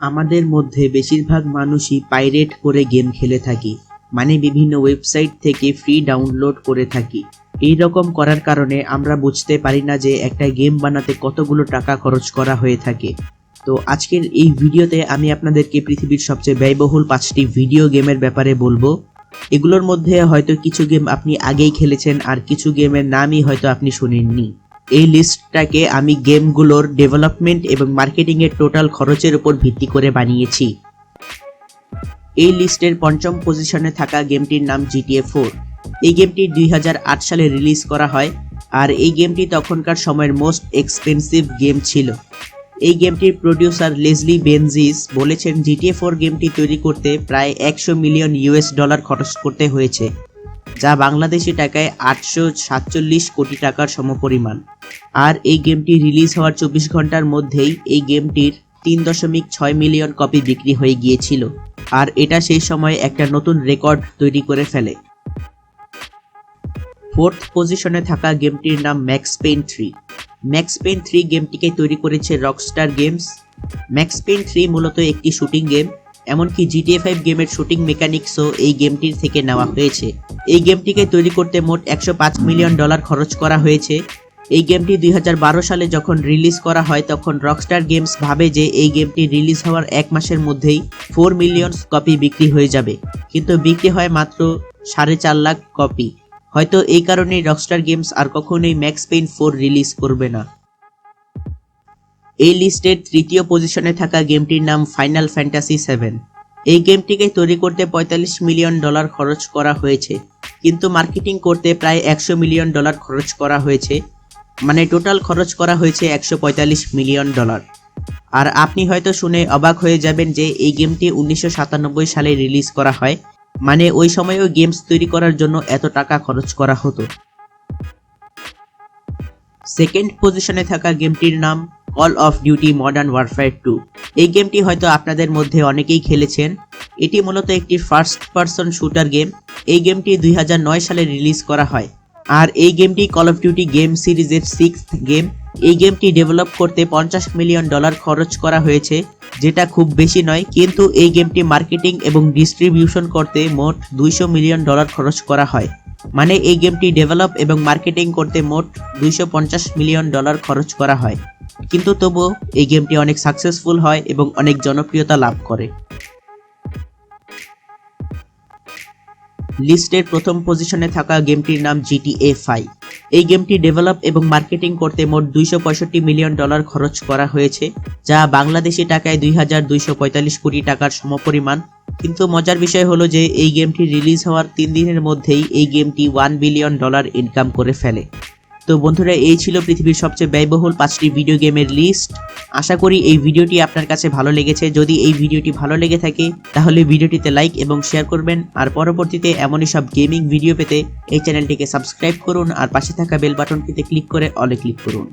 আমাদের মধ্যে বেশিরভাগ মানুষই পাইরেট করে গেম খেলে থাকি মানে বিভিন্ন ওয়েবসাইট থেকে ফ্রি ডাউনলোড করে থাকি। এই রকম করার কারণে আমরা বুঝতে পারি না যে একটা গেম বানাতে কতগুলো টাকা খরচ করা হয়ে থাকে। তো আজকের এই ভিডিওতে আমি আপনাদেরকে পৃথিবীর সবচেয়ে ব্যয়বহুল পাঁচটি ভিডিও গেমের ব্যাপারে বলব। এগুলোর মধ্যে হয়তো কিছু গেম আপনি আগেই খেলেছেন আর কিছু গেমের নামই হয়তো আপনি শুনেননি। এই লিস্টটাকে আমি গেমগুলোর ডেভেলপমেন্ট এবং মার্কেটিংয়ের টোটাল খরচের উপর ভিত্তি করে বানিয়েছি। এই লিস্টের পঞ্চম পজিশনে থাকা গেমটির নাম জিটিএ ফোর এই গেমটি দুই হাজার আট সালে রিলিজ করা হয় আর এই গেমটি তখনকার সময়ের মোস্ট এক্সপেন্সিভ গেম ছিল। এই গেমটির প্রডিউসার লেজলি বেনজিস বলেছেন জিটিএ ফোর গেমটি তৈরি করতে প্রায় একশো মিলিয়ন ইউএস ডলার খরচ করতে হয়েছে, যা বাংলাদেশি টাকায় আটশো সাতচল্লিশ কোটি টাকার সমপরিমাণ। আর এই গেমটি রিলিজ হওয়ার চব্বিশ ঘণ্টার মধ্যেই এই গেমটির তিন দশমিক ছয় মিলিয়ন কপি বিক্রি হয়ে গিয়েছিল। আর এটা সেই সময় একটা নতুন রেকর্ড তৈরি করে ফেলে। ফোর্থ পজিশনে থাকা গেমটির নাম Max Payne three. Max Payne three গেমটিকে তৈরি করেছে Rockstar Games. Max Payne three মূলত একটি শুটিং গেম, এমনকি জিটিএ ফাইভ গেমের শুটিং মেকানিক্সও এই গেমটির থেকে নেওয়া হয়েছে। এই গেমটিকে তৈরি করতে মোট একশো পাঁচ মিলিয়ন ডলার খরচ করা হয়েছে। এই গেমটি দুই হাজার বারো সালে যখন রিলিজ করা হয়, তখন রকস্টার গেমস ভাবে যে এই গেমটি রিলিজ হওয়ার এক মাসের মধ্যেই ফোর মিলিয়ন কপি বিক্রি হয়ে যাবে। কিন্তু বিক্রি হয় মাত্র সাড়ে চার লাখ কপি হয়তো এই কারণেই রকস্টার গেমস আর কখনোই ম্যাক্স পেইন ফোর রিলিজ করবে না। এই লিস্টের তৃতীয় পজিশনে থাকা গেমটির নাম ফাইনাল ফ্যান্টাসি সেভেন এই গেমটিকে তৈরি করতে পঁয়তাল্লিশ মিলিয়ন ডলার খরচ করা হয়েছে। কিন্তু মার্কেটিং করতে প্রায় একশো মিলিয়ন ডলার খরচ করা হয়েছে। মানে টোটাল খরচ করা হয়েছে একশো পঁয়তাল্লিশ মিলিয়ন ডলার। আর আপনি হয়তো শুনে অবাক হয়ে যাবেন যে এই গেমটি উনিশশো সাতানব্বই সালে রিলিজ করা হয়। মানে ওই সময়ও গেমস তৈরি করার জন্য এত টাকা খরচ করা হতো। সেকেন্ড পজিশনে থাকা গেমটির নাম Call of Duty Modern Warfare two এই গেমটি হয়তো আপনাদের মধ্যে অনেকেই খেলেছেন। এটি মূলত একটি ফার্স্ট পার্সন শুটার গেম এই গেমটি দুই হাজার নয় সালে রিলিজ করা হয়। আর এই গেমটি কল অফ ডিউটি গেম সিরিজের সিক্স গেম এই গেমটি ডেভেলপ করতে পঞ্চাশ মিলিয়ন ডলার খরচ করা হয়েছে, যেটা খুব বেশি নয়, কিন্তু এই গেমটি মার্কেটিং এবং ডিস্ট্রিবিউশন করতে মোট দুইশো মিলিয়ন ডলার খরচ করা হয়। মানে এই গেমটি ডেভেলপ এবং মার্কেটিং করতে মোট দুইশো পঞ্চাশ মিলিয়ন ডলার খরচ করা হয়। কিন্তু তবুও এই গেমটি অনেক সাকসেসফুল হয় এবং অনেক জনপ্রিয়তা লাভ করে। লিস্টের প্রথম পজিশনে থাকা গেমটির নাম জিটিএ ফাইভ এই গেমটি ডেভেলপ এবং মার্কেটিং করতে মোট দুইশো পঁয়ষট্টি মিলিয়ন ডলার খরচ করা হয়েছে, যা বাংলাদেশি টাকায় দুই হাজার দুইশো পঁয়তাল্লিশ কোটি টাকার সমপরিমাণ। কিন্তু মজার বিষয় হলো যে এই গেমটি রিলিজ হওয়ার তিন দিনের মধ্যেই এই গেমটি ওয়ান বিলিয়ন ডলার ইনকাম করে ফেলে। তো বন্ধুরা, এই ছিল পৃথিবীর সবচেয়ে ব্যয়বহুল পাঁচটি ভিডিও গেমের লিস্ট আশা করি এই ভিডিওটি আপনার কাছে ভালো লেগেছে। যদি এই ভিডিওটি ভালো লেগে থাকে, তাহলে ভিডিওটিতে লাইক এবং শেয়ার করবেন। আর পরবর্তীতে এমনই সব গেমিং ভিডিও পেতে এই চ্যানেলটিকে সাবস্ক্রাইব করুন আর পাশে থাকা বেল বাটনটিতে ক্লিক করে অলে ক্লিক করুন।